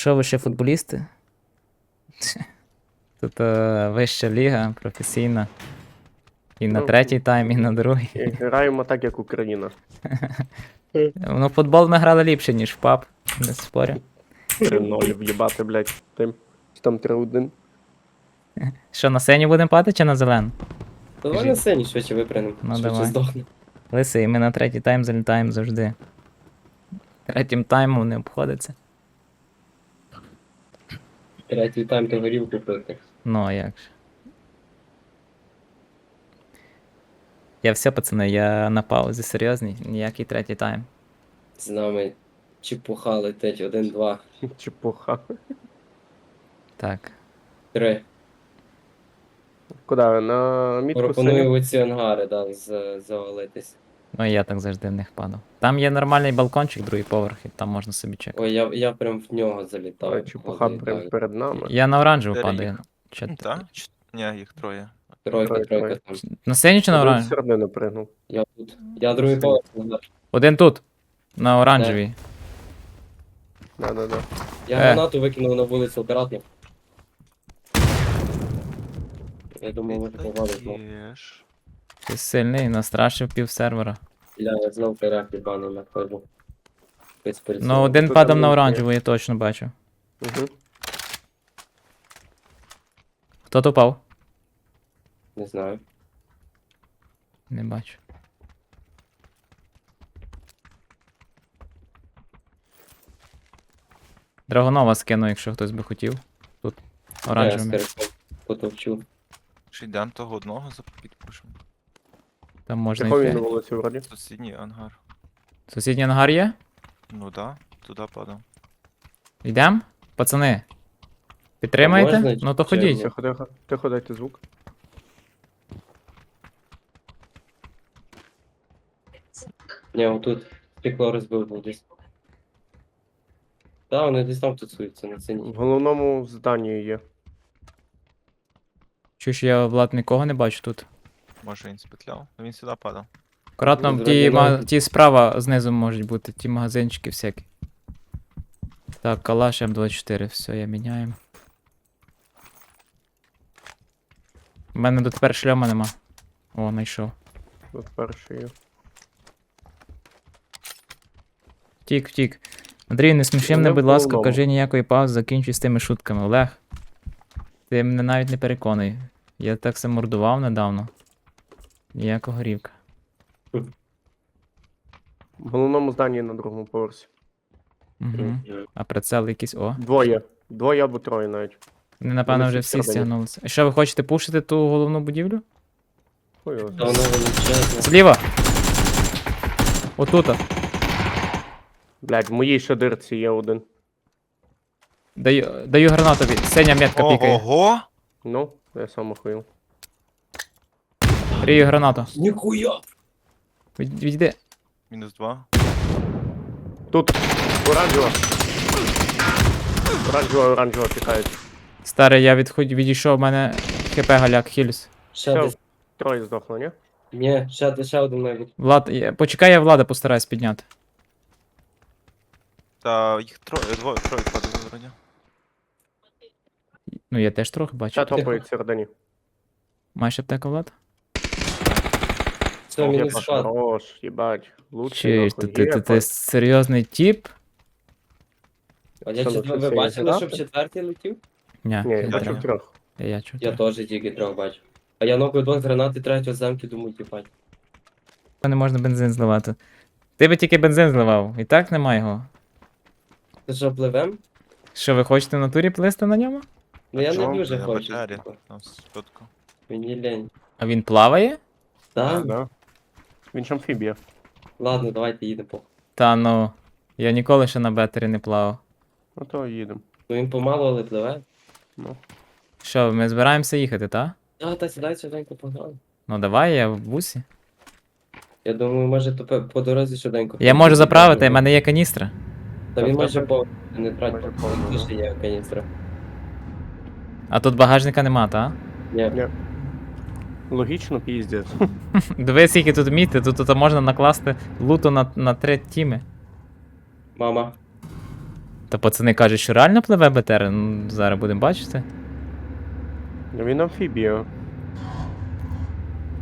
Що ви ще футболісти? Тут е, вища ліга, професійна. І на Ну, третій тайм, і на другий. І Граємо так, як Україна. Ну, в футбол ми грали ліпше, ніж в паб, не спорю. 3-0 в'їбати, блядь, тим. Чи там 3-1. Що, на сцені будемо пати чи на зелену? Давай на сцені швидше випрямимо. Ну, швидше давай. здохне. Лисий, ми на третій тайм залітаємо завжди. Третім таймом не обходиться. Третій тайм до горілку пити. Ну, а як же. Я все, пацани, я на паузі серйозний, ніякий третій тайм. З нами чепуха летить. Один, два, Чепуха. Так. три. Куди? На мітку Пропоную синю? оці ангари, да, з- завалитись. Ну я так завжди в них падав. Там є нормальний балкончик, другий поверх, і там можна собі чекати. Ой, я, я прям в нього залітав. Ой, Чепуха прям перед нами. Я на оранжеву падаю. Чи... Так? Чи... Ні, їх троє. Тройка, Тройка, там. На сцені чи на оранжевій? середину пригнув. Я тут. Я другий поверх. Один тут. На оранжевій. Да-да-да. Я Е. гранату викинув на вулицю акуратно. Я думав, ви повалить. Віддаєш. Ти сильний, настрашив пів сервера. Бля, я знов перех єбаний находжу. Ну, один падав на оранжеву, я точно бачу. Угу. Хто упав? Не знаю. Не бачу. Драгонова скину, якщо хтось би хотів. Тут Я оранжевими. потовчу. Чи йдемо того одного за підпушимо? Там можна Тихо він на йти. вулиці вроді. Сусідній ангар. Сусідній ангар є? Ну да, туди падав. Йдем? Пацани. Підтримаєте? можна, ну то чи- ходіть. Тихо, тихо. Тихо, дайте звук. Ні, отут стекло розбив був десь. Так, вони десь там тусуються на В головному зданні є. Чуєш, я Влад нікого не бачу тут. Може він спетляв? Ну він сюди падав. Акуратно, Ну, ті, ма... ті справа знизу можуть бути, ті магазинчики всякі. Так, калаш М24, все, я міняю. У мене дотепер шльома нема. О, знайшов. Тут перший є. Втік, втік. Андрій, не сміши мене, не будь ласка, кажи ніякої паузи, закінчуй з тими шутками. Олег. Ти мене навіть не переконуй. Я так все мордував недавно. Ніякого рівка. В головному зданні на другому поверсі. Угу. А прицел якийсь. О. Двоє. Двоє або троє навіть. Вони, напевно, Вони вже всі всі всередині. стягнулися. І що, ви хочете пушити ту головну будівлю? Ой, ой. Та воно величезне. Зліва! Отута. Блядь, в моїй шадирці є один. Даю, даю гранатові. Синя метка пікає. Ого! Ну, я сам охуїв. Рію гранату. Ніхуя! Від, відійди. Мінус два. Тут оранжева. Оранжева, оранжева тікають. Старий, я відходь, відійшов, в мене хп галяк, хілюс. Ще Все, десь. троє здохло, ні? Ні, ще, де- ще один бути. Влад, я- почекай, я влада постараюсь підняти. Та їх троє, двоє, троє падали вроді. Ну, я теж трохи бачу. Ще топають всередині. Маєш аптека, Влад? Все, Є мінус паш, спад. хорош, їбать. Лучший Чи нахуй. ти, ти, ти, серйозний тіп? А я Що, ну, ви бачили, є щоб четвертий летів? Ні, Ні, я треба. трьох. Я чув. Я теж тільки трьох бачу. А я нокую двох з гранати третього замки, думаю, тіпать. Не можна бензин зливати. Ти би тільки бензин зливав, і так нема його. Ти що, пливем? Що, ви хочете в натурі плисти на ньому? Ну я не Чому? дуже На хочу. бачарі, типу. Там спотку. Мені лень. А він плаває? Так? Да. Він ж амфібія. Ладно, давайте їдемо. похуй. Та ну. Я ніколи ще на бетері не плавав. Ну то їдемо. Ну він помало, але пливе. Ну. Що, ми збираємося їхати, та? А, та сідай швиденько погнали. Ну давай, я в бусі. Я думаю, може то по, по дорозі швиденько. Я можу заправити, в мене є каністра. Та він може по... Не трать, Може, по повно, дуже є каністра. А тут багажника нема, та? Ні. Логічно піздець. Дивись, скільки тут міти, тут, тут можна накласти луту на, на три тіми. Мама. Та пацани кажуть, що реально пливе БТР. Ну, зараз будемо бачити. Ну він амфібія.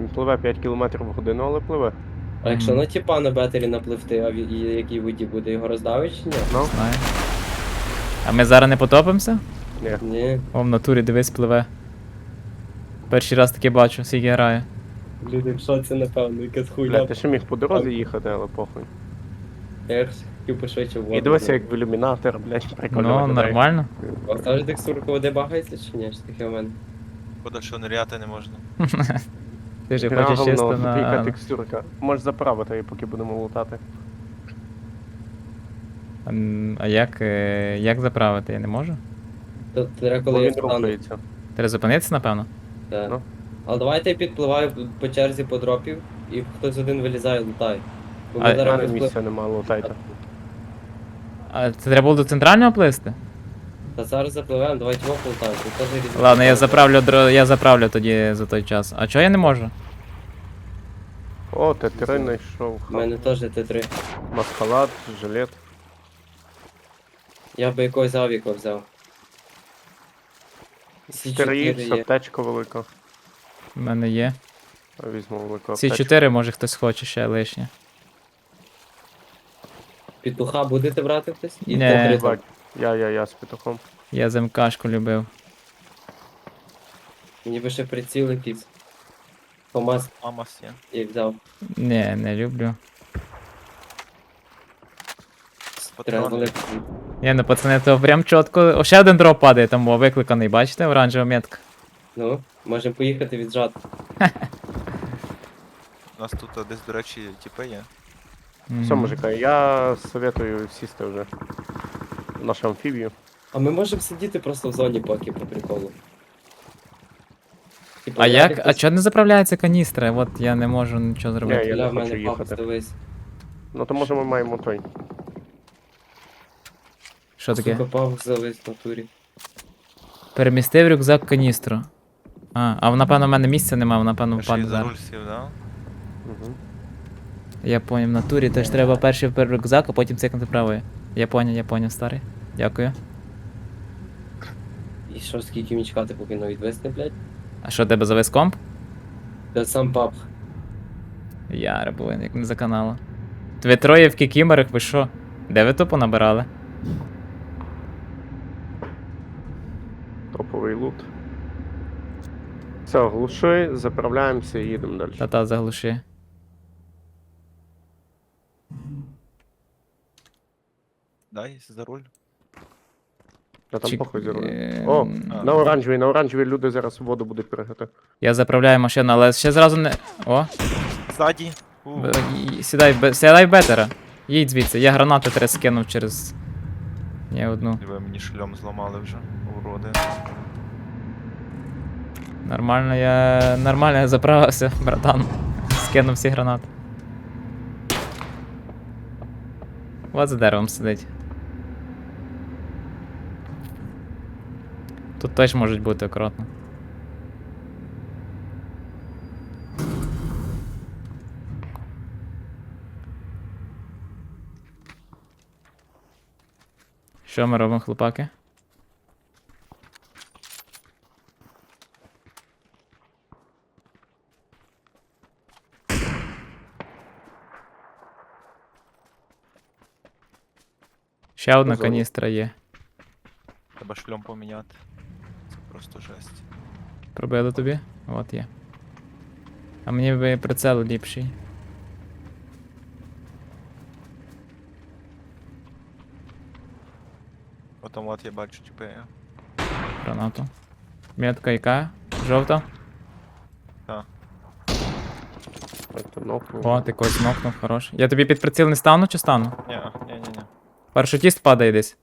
Він пливе 5 км в годину, але пливе. А якщо на тіпа на бетері напливти, а в і якій воді буде його роздавить чи ні? Ну, Знаю. А ми зараз не потопимося? ні. Ні. О, в натурі дивись, пливе. Перший раз таке бачу, скільки грає. Люди в шоці, напевно, якась Бля, хуйня. ти ще міг по дорозі їхати, але похуй. Я ж хотів пошвидше в воду. І дивися, як в ілюмінатор, блядь, прикольно. Ну, виглядає. нормально. А завжди текстурка води багається чи ні? Що таке в мене? Шкода, що ниряти не можна. Ти ж Гра хочеш чисто на. текстурка. Можеш заправити її, поки будемо лутати. М, А як, е, як заправити? Я не можу. То треба Бо коли я він встану. рухається. Треба зупинитися, напевно. Так. Ну. Але давайте я підпливаю по черзі по дропів і хтось один вилізає, лутає. Бо А- ми зараз мене розпли- місця нема, лутайте. А це треба було до центрального плисти? Та зараз запливаємо, давайте його полутаємо. Ладно, я заправлю дро- я заправлю тоді за той час. А чого я не можу? О, Т3 знайшов. У мене теж Т3. Маскалад, жилет. Я би якогось авіка взяв. Сі 4 4 є. аптечка велика. У мене є. А Візьму велику Ці аптечку. 4 може хтось хоче ще лишнє. Петуха будете брати хтось? І Ні. Т3 там. Бать, Я, я, я з петухом. Я ЗМКшку любив. Мені би ще приціл якийсь. Фомас Амас є. і взяв. Ні, не люблю. Треба Патрони. великий. Ні, ну пацани, то прям чітко. Ще один дроп падає там, о, викликаний, бачите, оранжева метка. Ну, можемо поїхати віджати. У нас тут десь, до речі, тіпи є. Все, мужика, я советую сісти вже. в Нашу амфібію. А ми можемо сидіти просто в зоні поки по приколу. Типу, А як як? А чого не заправляється каністра? От я не можу нічого Ні, зробити. я Бля, не в хочу мене папа, їхати. дивись. Ну то може ми маємо той. Що таке? Павк завис в натурі. Перемістив рюкзак каністру. А, а напевно в мене місця немає, напевно Ще й впаде за руль сів, да? Угу. Я поняв, в натурі, теж треба перший впер рюкзак, а потім цикнути правою. Я поняв, я поняв, старий. Дякую. І що, скільки мені чекати, поки воно відвисне, блядь? А що тебе завис комп? Та сам пап. Я рабуин, як не за каналу. Ви троє в кікімерах, ви що? Де ви тупо набирали? Лут. Все, глуши, заправляємося і їдемо далі. Та-та заглуши. Дай за руль. А там Чик- похуй за рулем. Е, О, м, на оранжевій, на оранжевій люди зараз в воду будуть пригати. Я заправляю машину, але ще зразу не. О, Ззаді. У, б- і- сідай, в бе- сідай в бетера. Їдь звідси, я гранати три скинув через. Ні, одну. Ви мені шльом зламали вже, уроди. Нормально, я. Нормально я заправився, братан. Скинув всі гранати. От за деревом сидить. Тут теж можуть бути акуратно. Що ми робимо, хлопаки? Ще одна Позорно. каністра є. Треба шльом поміняти. Це просто жесть. Пробили тобі? От є. А мені би прицел ліпший. От я бачу тіпи. Гранату. Метка яка? Жовта? Так. О, ти когось нокнув, хорош. Я тобі під приціл не стану чи стану? Ні. Парашутіст падає десь.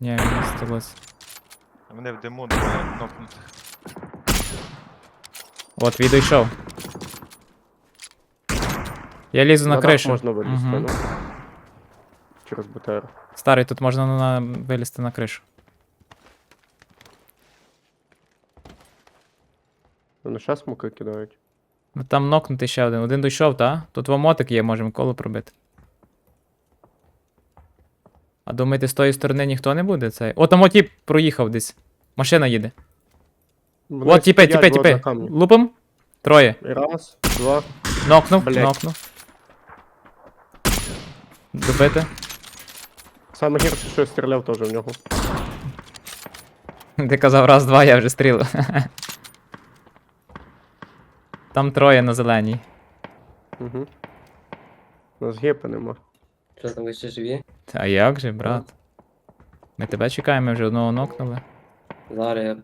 Ні, він сталося. А мене в диму двоє нокнутих. От, відійшов. Я лізу на На кришу. можна вилізти, Мгм. ну. Через БТР. Старий, тут можна на... вилізти на кришу. Вони ще смоки кидають. Ну там нокнутий ще один. Один дійшов, та? Тут вам мотик є, можемо коло пробити. А думаєте, з тої сторони ніхто не буде? Цей? О, там тіп проїхав десь. Машина їде. Вони От тіпи, стоять тіпи, от на тіпи. камні. Лупом. Троє. Раз, два. Нокнув, Блядь. нокнув. Добити. Саме гірше, що я стріляв теж в нього. Ти казав раз, два, я вже стрілив. Там троє на зеленій. Угу. У нас гепи нема. Що там ви ще живі? А як же, брат? Ми тебе чекаємо, ми вже одного нокнули. Зараз я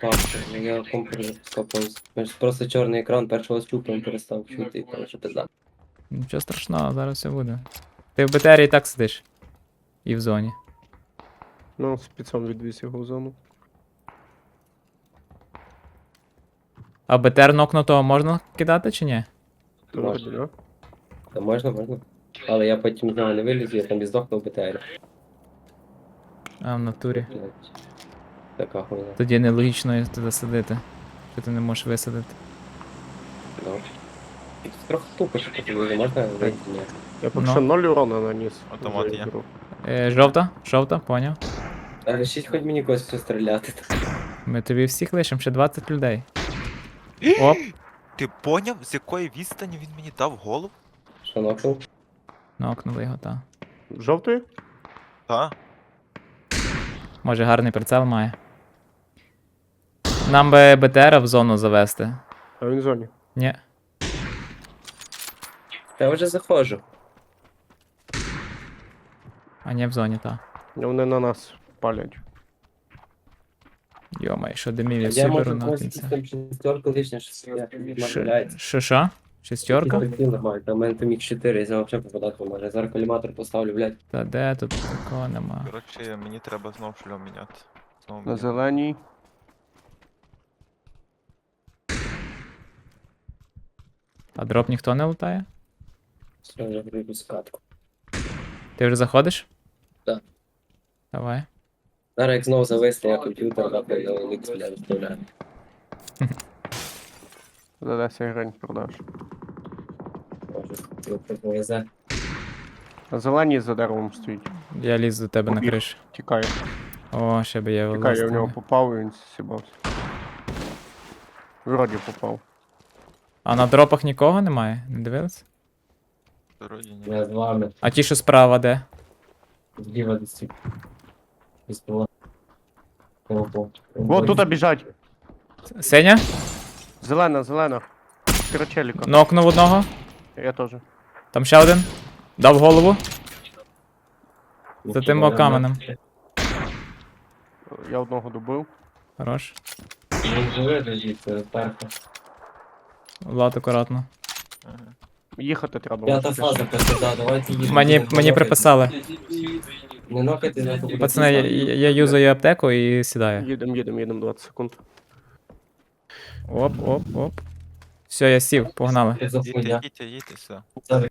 папку, я компер скопався. Просто чорний екран, першого ступом перестав чути і коротше пизда. Нічого страшного, зараз все буде. Ти в БТРі і так сидиш. І в зоні. Ну, спецом відвіз його в зону. А БТР нокнутого можна кидати чи ні? Можна. да? Та можна, можна. Але я потім з нього не вилізу, я там і здохнув в БТР. А, в натурі. Така хуйня. Тоді нелогічно туди сидити. Що ти не можеш висадити. Ну. Трохи тупо, що тут не можна вийти, ні. Я поки Ну. що 0 урона наніс. Автомат за є. ігру. Е, жовта? Жовта, поняв. А решіть хоч мені когось постріляти. Ми тобі всіх лишимо, ще 20 людей. Оп, Ти поняв, з якої відстані він мені дав голову? Що нокнув? Нокнули його, та. Жовтий? Та? Може гарний прицел має. Нам би БТР в зону завести. А він в зоні. Ні. Я вже заходжу. А ні, в зоні, та. Вони на нас палять. Йомай, що димів, я Я всі беру на кінця. там шестерку лишня, що я Ш- відмовляється. Що, що? Шестерка? нормально, там у мене там їх 4, я взагалі попадати не можу. Зараз коліматор поставлю, блядь. Та де тут такого нема. Коротше, мені треба знов шльом міняти. Знову На міняти. зеленій. А дроп ніхто не лутає? Все, я прийду скатку. Ти вже заходиш? Так. Давай. Зараз як знову зависне, я комп'ютер нахуй на Linux, блядь, вставляю. За 10 гривень продаж. На зеленій за деревом стоїть. Я ліз до тебе на Побіг. кришу. Тікає. О, ще би я Тікає, я в нього вилазив. попав і він сібався. Вроді попав. А на дропах нікого немає? Не дивились? Вроді ні. Я з вами. А ті, що справа, де? Зліва десь. Десь було. О, тут біжать. Сеня? Зелена, зелена. Крачеліка. Нокнув одного. Я теж. Там ще один. Дав голову. За тим каменем. Я одного добив. Хорош. Він живе звідси, перха. Влад акуратно. Ага. Їхати треба. П'ята фаза, пизда, давайте їдемо. Мені, мені приписали. Не нокайте, не Пацани, я, я, юзаю аптеку і сідаю. Їдем, їдем, їдем 20 секунд. Оп, оп, оп. Все, я сів, погнали. Їдьте, їдьте, їдьте, все. Зараз-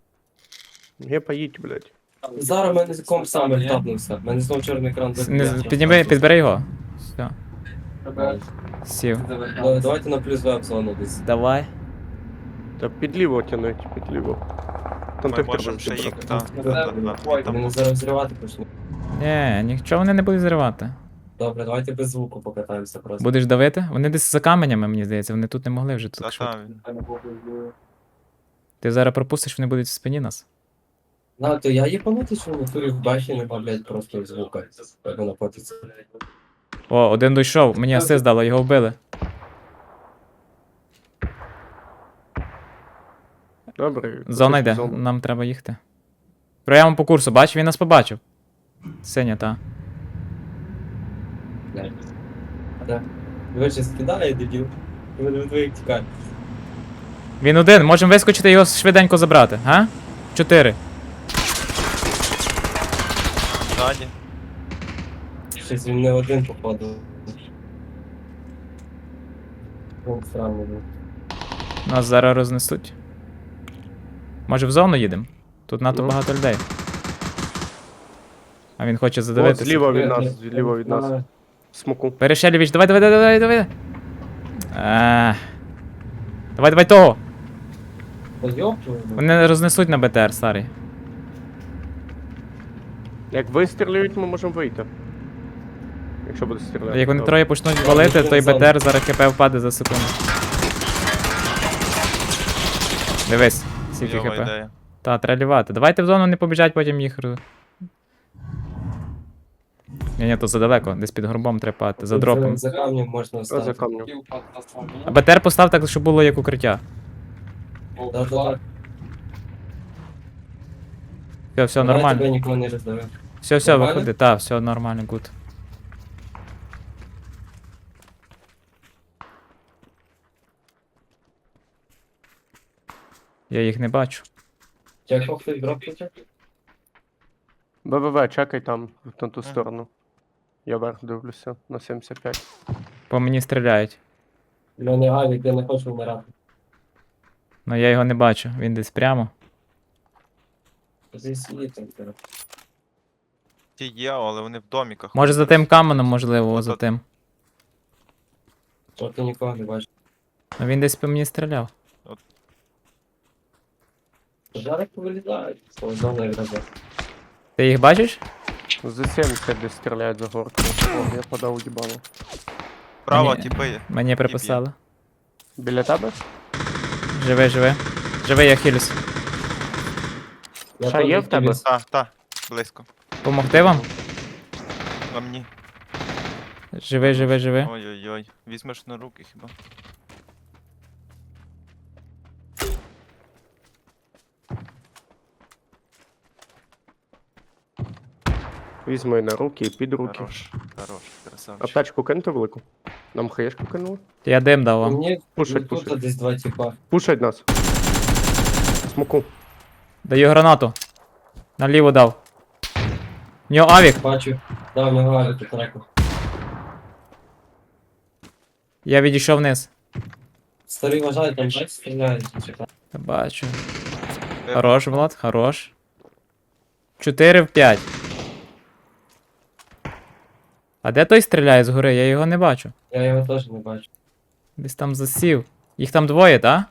Гепа їдь, блядь. Зараз в мене з комп саме тапнувся. В мене знову чорний екран Не, закрив. підніми, підбери його. Все, сів. Да- Давайте на плюс веб зону десь. Давай. Та підліво тянуть, підліво. Там Ми тих можемо треба ще їх, зібрати. та, та, та, та. Там Мене зараз взривати почне. Ні, нічого вони не будуть зривати. Добре, давайте без звуку покатаємося просто. Будеш давити? Вони десь за каменями, мені здається, вони тут не могли вже Та, тут швидко. та, він. Ти зараз пропустиш, вони будуть в спині нас. На, то я їбанути, що в натурі в баші не блядь, просто звука. Як вона котиться. О, один дійшов, мені асист дало, його вбили. Добре. Зона йде, нам треба їхати. Прямо по курсу, бачив, він нас побачив. Синя, та. Блядь. Да. Ви ще скидає, дебіл. І мене двоїх тікає. Він один, можемо вискочити його швиденько забрати, га? Чотири. Ззаді. Щось він не один походу. Ну, странно був. Нас зараз рознесуть. Може в зону їдемо? Тут надто Ну. багато людей. А він хоче От задивитися. зліва від нас, зліва від нас. Смоку. Перешелівіч, давай, давай, давай, давай, давай. А, давай, давай того. Вони рознесуть на БТР, старий. Як вистрілюють, ми можемо вийти. Якщо буде стріляти. Як вони троє почнуть валити, той БТР зараз ХП впаде за секунду. Дивись, скільки ХП. Та, треба лівати. Давайте в зону не побіжать, потім їх. Ні, ні, то задалеко, десь під горбом треба пати, за дропом. За камнем можна встати. камнем. А БТР постав так, щоб було як укриття. Да, да, да. Все, все, нормально. Тебе нікого не роздавив. Все, все, Нормально? виходи. Та, все нормально, гуд. Я їх не бачу. Чекав хтось дроп почав? ВВВ, чекай там, на ту сторону. Я вверх дивлюся на 75. По мені стріляють. Мене авік, я не хочу вмирати. Ну я його не бачу, він десь прямо. Зі світом. коротше. Ті є, але вони в доміках. Може за тим каменем, можливо, о, за тим. От ти нікого не бачиш. Ну він десь по мені стріляв. Жарик повилізають. О, зона гроза. Ти їх бачиш? За 70 десь стріляють за горку. О, я подав їбало. Право, Мені- тіпи. є. Мені приписали. Біля тебе? Живи, живи. Живи, я хилюсь. Я Ще теж є в тебе? хотів- Та, та, близько. Помогти вам? На мені. Живи, живи, живи. Ой-ой-ой. Візьмеш на руки хіба. Візьму її на руки і під руки. Хорош, хорош, красавчик. Аптечку киньте велику. Нам хаєшку кинули. Я дим дав вам. Мені Пушать, тут пушать. десь два типа. Пушать нас. Смоку. Даю гранату. Наліво дав. В нього авік. Бачу. Да, в нього авік тут реку. Я відійшов вниз. Старий вважає, там бачиш, стріляють. чекай. Бачу. Хорош, Влад, хорош. 4 в 5. А де той стріляє згори? Я його не бачу. Я його теж не бачу. Десь там засів. Їх там двоє, так?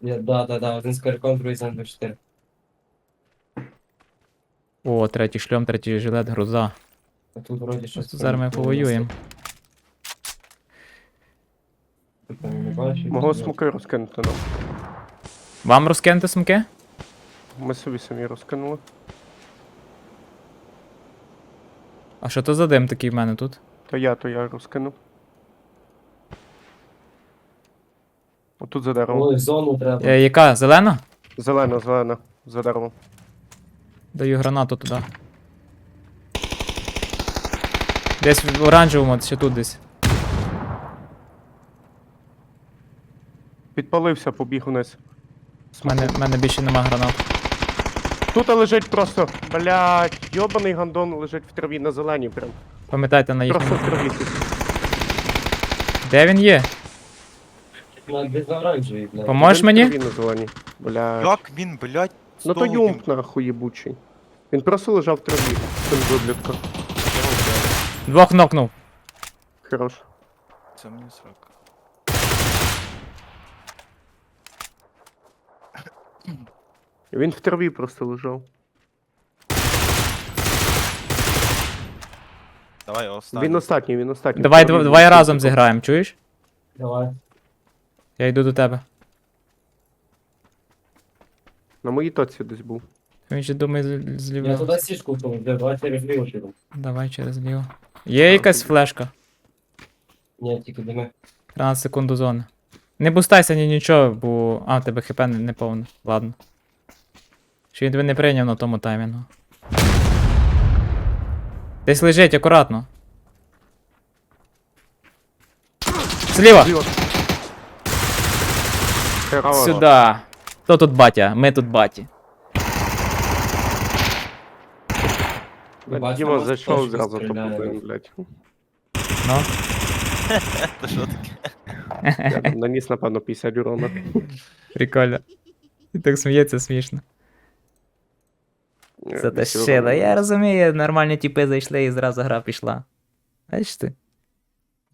Я, да, да, да, один з кариком, другий з М24. О, третій шльом, третій жилет, груза. А тут вроді щось. Зараз ми повоюємо. Тут там не бачу. Мого смоки розкинути нам. Вам розкинути сумки? Ми собі самі розкинули. А що то за дим такий в мене тут? То я, то я розкинув. Отут за деревом. Ой, зону треба. Е, яка? Зелена? Зелена, зелена. За деревом. Даю гранату туди. Десь в оранжевому, ще тут десь. Підпалився, побіг вниз. У мене, в мене більше нема гранат. Тут лежить просто, блядь, йобаний гандон лежить в траві на зеленій прям. Пам'ятайте на Просто в траві. тут. Де він є? На десь оранжевий, блядь. Поможеш в мені? траві на зеленій. Блядь. Як він, блядь, Ну то юмп нахуй єбучий. Він просто лежав в траві. Цим виблядком. Двох нокнув. Хорош. Це мені срак. Він в траві просто лежав. Давай останній. Він остатній, він остатній. Давай, дв- давай разом зіграємо, чуєш? Давай. Я йду до тебе. На моїй тоці десь був. Він ще думає з- Я зліва. туди сішку впав, давай через ліво піду. Давай через ліво. Є якась флешка. Ні, тільки дими. 13 секунд до зони. Не бустайся ні нічого, бо. А, тебе хп не, не повне. Ладно. Чи він тебе не прийняв на тому таймінгу. Десь лежить, акуратно. Зліва. Сюда. Хто тут батя? Ми тут баті. Діма зайшов зразу топ-1, блядь. Ну. Та що таке? Наніс, напевно, 50 урона. Прикольно. І так сміється смішно. Е, Затащила. Я розумію, нормальні тіпи зайшли і зразу гра пішла. Бачиш ти?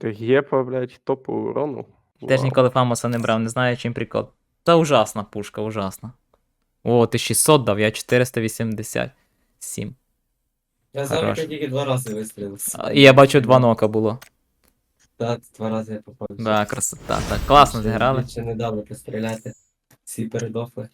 Гепа, блядь, топу урону. Теж ніколи Фамоса не брав, не знаю, чим прикол. Та ужасна пушка, ужасна. О, ти 600 дав, я 487. Я зараз тільки два рази вистрілив. І я бачу два нока було. Так, два рази я попав. Да, красота. Так, класно зіграли. Ще не дали постріляти. Всі передохли.